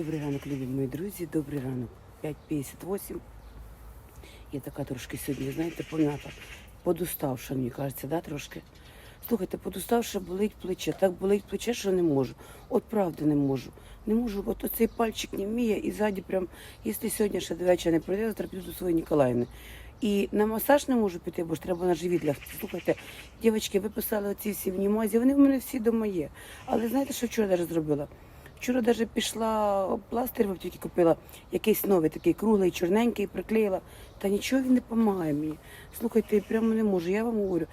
Добрий ранок, любі мої друзі, добрий ранок. 5.58. Я така трошки сьогодні, знаєте, пом'ята. Подуставша, мені кажеться, да, трошки. Слухайте, подуставша болить плече. Так болить плече, що не можу. От правда не можу. Не можу, от оцей пальчик не вміє і ззаді прям, якщо сьогодні ще до вечора не пройде, завтра піду до своєї Ніколаївни. І на масаж не можу піти, бо ж треба на живіт лягти. Слухайте, дівчатки, ви писали оці всі в німозі, вони в мене всі дома є. Але знаєте, що вчора зробила? Вчора навіть пішла пластир аптеці купила, якийсь новий, такий круглий, чорненький, приклеїла. Та нічого він не допомагає мені. Слухайте, прямо не можу. Я вам говорю,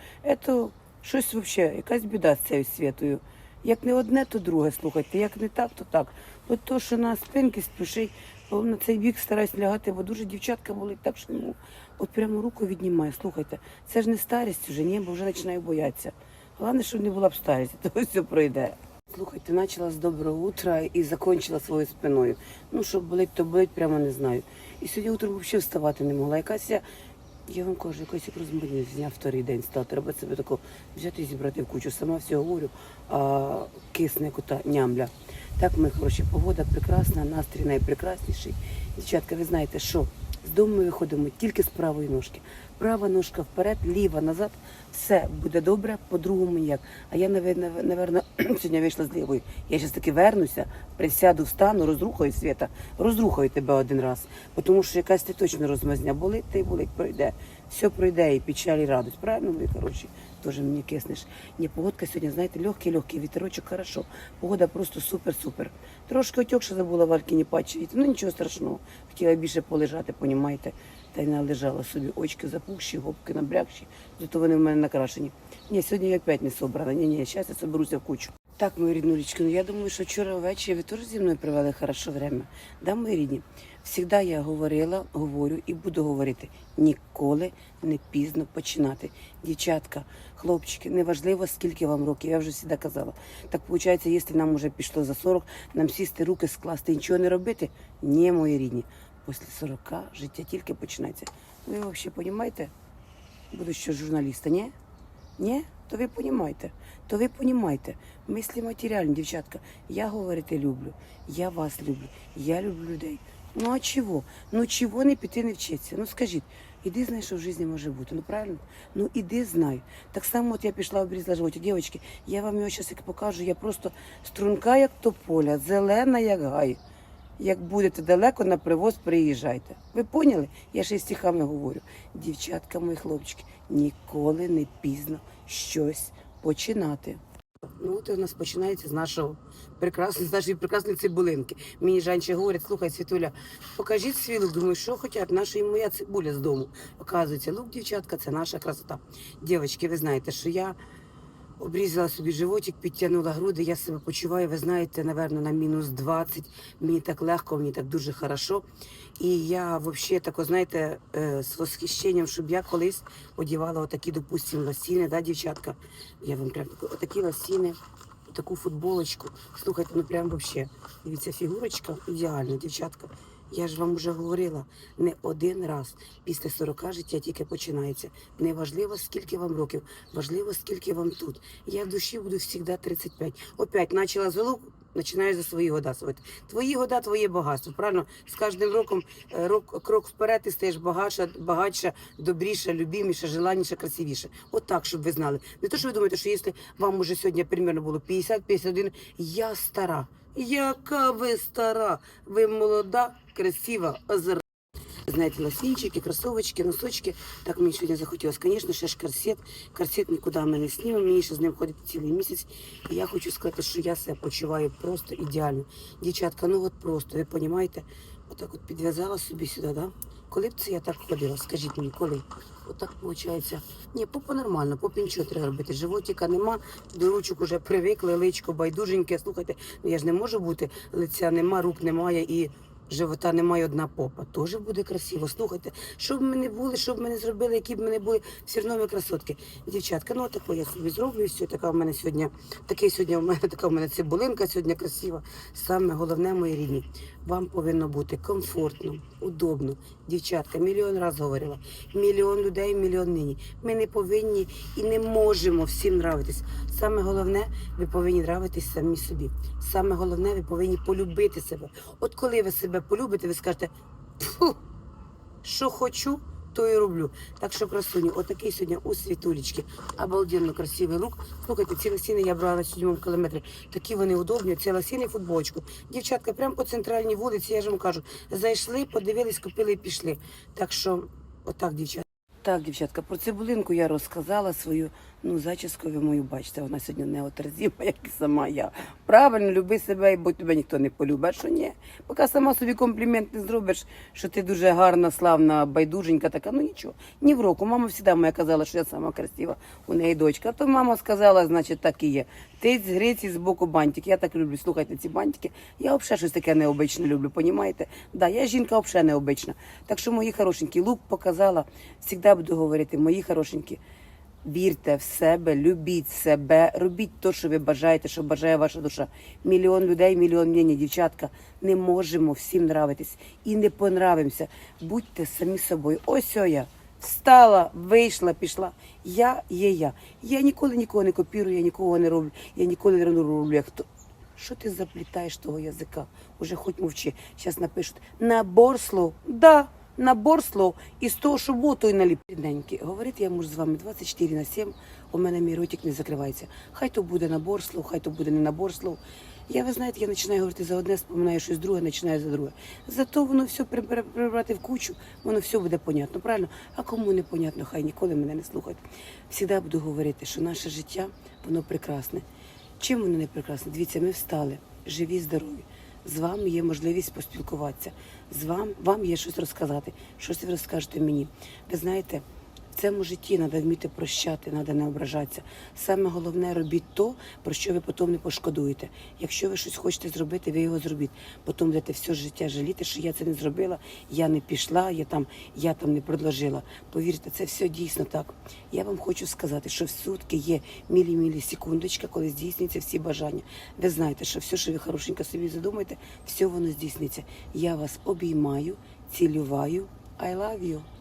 це щось взагалі, якась біда з цією святою. Як не одне, то друге, слухайте, як не так, то так. От то, що на спинки спішить, на цей бік стараюсь лягати, бо дуже дівчатка болить так, що можу. От прямо руку віднімає. Слухайте, це ж не старість вже, ні, бо вже починаю боятися. Головне, щоб не була б старість, то все пройде. Слухайте, почала з доброго утра і закінчила своєю спиною. Ну, що болить, то болить, прямо не знаю. І сьогодні утром взагалі вставати не могла. Якась я, я вам кажу, якось як розмовляю з дня вторий день став. Треба себе тако взяти і зібрати в кучу. Сама все говорю, а кисне як ота нямля. Так, ми хороші, погода прекрасна, настрій найпрекрасніший. Дівчатка, ви знаєте, що з дому ми виходимо тільки з правої ножки. Права ножка вперед, ліва назад. Все буде добре, по-другому ніяк. А я, напевно, сьогодні вийшла з лівою. Я зараз таки вернуся, присяду, встану, розрухаю світа, розрухаю тебе один раз. Тому що якась ти точно розмазня болить, та й болить, пройде. Все пройде, і печаль, і радость. Правильно, ви хороші? Теж мені киснеш. Ні, погодка сьогодні, знаєте, легкий, легкий вітерочок, хорошо. Погода просто супер-супер. Трошки отек, що забула в Алькіні пачі. Ну нічого страшного. Хотіла більше полежати, понімаєте. Та й належала собі очки запухші, губки набрякші, зато вони в мене накрашені. Ні, сьогодні я опять не собрана. Ні, ні, зараз я соберуся в кучу. Так, мої ріднулечки, ну я думаю, що вчора ввечері ви теж зі мною провели хороше время. Да, мої рідні? Всігда я говорила, говорю і буду говорити. Ніколи не пізно починати. Дівчатка, хлопчики, неважливо, скільки вам років, я вже завжди казала. Так виходить, якщо нам вже пішло за 40, нам сісти руки скласти нічого не робити? Ні, мої рідні. Після 40 життя тільки починається. Ви взагалі розумієте? Будущого журналіста, ні? Ні? То ви понімаєте, то ви понімаєте. Мислі матеріальні, дівчатка. Я говорити люблю, я вас люблю, я люблю людей. Ну а чого? Ну чого не піти не вчитися? Ну скажіть, іди знай, що в житті може бути. Ну правильно? Ну іди знай. Так само от я пішла обрізала животик. Дівчатки, я вам його зараз покажу, я просто струнка, як тополя, зелена, як гай. Як будете далеко на привоз, приїжджайте. Ви поняли? Я ще й стихами говорю. Дівчатка, мої хлопчики, ніколи не пізно щось починати. Ну, от у нас починається з нашого прекрасної, з нашої прекрасної цибулинки. Мені жанчі говорять, слухай, Світуля, покажіть свій. Думаю, що хочуть, наша і моя цибуля з дому. Оказується, лук, дівчатка, це наша красота. Дівчатки, ви знаєте, що я обрізала собі животик, підтягнула груди. Я себе почуваю, ви знаєте, напевно, на мінус 20. Мені так легко, мені так дуже хорошо. І я взагалі тако, знаєте, е, з восхищенням, щоб я колись одягала отакі, допустимо, лосіни, да, дівчатка. Я вам прям отакі лосіни, таку футболочку. Слухайте, ну прям взагалі. Дивіться, фігурочка ідеальна, дівчатка. Я ж вам вже говорила не один раз. Після 40 життя тільки починається. Не важливо, скільки вам років, важливо, скільки вам тут. Я в душі буду завжди 35. Опять почала з лук, починаю за свої года свати. Твої года, твоє багатство. Правильно? З кожним роком е, рок, крок вперед ти стаєш багатша, багатша, добріша, любіміша, желанніша, красивіша. От так, щоб ви знали. Не то, що ви думаєте, що якщо вам уже сьогодні примерно було 50-51, я стара. Яка ви стара? Ви молода, красива, озера. Знаєте, лосінчики, кросовочки, носочки. Так мені сьогодні захотілося. Звісно, ще ж корсет. Корсет нікуди мене не сніме. Мені ще з ним ходить цілий місяць. І я хочу сказати, що я себе почуваю просто ідеально. Дівчатка, ну от просто, ви розумієте, отак от підв'язала собі сюди, да? Коли б це я так ходила? Скажіть мені, коли? Отак виходить. Ні, попа нормально, попі нічого треба робити. Животика нема, до ручок уже привикли, личко байдуженьке. Слухайте, ну я ж не можу бути, лиця нема, рук немає і живота немає одна попа. Теж буде красиво. Слухайте, що б ми не були, що б ми не зробили, які б ми не були, все одно ми красотки. Дівчатка, ну таке я собі зроблю. і Все, така в мене сьогодні, такий сьогодні у мене така в мене цибулинка сьогодні красива. Саме головне, мої рідні, вам повинно бути комфортно, удобно. Дівчатка, мільйон раз говорила. Мільйон людей, мільйон нині. Ми не повинні і не можемо всім нравитись. Саме головне, ви повинні нравитись самі собі. Саме головне, ви повинні полюбити себе. От коли ви себе полюбите, ви скажете, що хочу, то і роблю. Так що, красуні, отакий сьогодні у світулечки. Обалденно красивий лук. Слухайте, ці лосіни я брала на сьомому кілометрі. Такі вони удобні. Це лосіни футболочку. Дівчатка, прямо по центральній вулиці, я ж вам кажу, зайшли, подивились, купили і пішли. Так що, отак, дівчатка. Так, дівчатка, про цибулинку я розказала свою, ну, зачіску ви мою бачите, вона сьогодні не отразима, як і сама я. Правильно, люби себе, бо тебе ніхто не полюбить, що ні. Поки сама собі комплімент не зробиш, що ти дуже гарна, славна, байдуженька така, ну нічого. Ні в року. Мама завжди моя казала, що я сама красива, у неї дочка. То мама сказала, значить, так і є. Ти з Греції з боку бантик. Я так люблю. Слухайте ці бантики. Я взагалі щось таке необичне люблю, понімаєте? Да, я жінка взагалі необична. Так що, мої хорошенькі, лук показала, завжди буду говорити, мої хорошенькі. Вірте в себе, любіть себе, робіть те, що ви бажаєте, що бажає ваша душа. Мільйон людей, мільйон мнені, дівчатка. Не можемо всім нравитись і не понравимося. Будьте самі собою. Ось о я. Встала, вийшла, пішла. Я є я. Я ніколи нікого не копірую, я нікого не роблю. Я ніколи не роблю як хто. Що ти заплітаєш того язика? Уже хоч мовчи. Зараз напишуть набор слов. Да, набор слов. І з того, що було, то й наліп. Говорити я можу з вами 24 на 7. У мене мій ротик не закривається. Хай то буде набор слов, хай то буде не набор слов. Я, ви знаєте, я починаю говорити за одне, споминаю щось друге, починаю за друге. Зато воно все прибра- прибрати в кучу, воно все буде понятно, правильно? А кому не понятно, хай ніколи мене не слухають. Всігда буду говорити, що наше життя, воно прекрасне. Чим воно не прекрасне? Дивіться, ми встали, живі, здорові. З вами є можливість поспілкуватися. З вами вам є щось розказати. Щось ви розкажете мені. Ви знаєте, цьому житті треба вміти прощати, треба не ображатися. Саме головне робіть то, про що ви потім не пошкодуєте. Якщо ви щось хочете зробити, ви його зробіть. Потім будете все життя жаліти, що я це не зробила, я не пішла, я там, я там не предложила. Повірте, це все дійсно так. Я вам хочу сказати, що в сутки є мілі-мілі секундочка, коли здійснюються всі бажання. Ви знаєте, що все, що ви хорошенько собі задумаєте, все воно здійсниться. Я вас обіймаю, цілюваю. I love you.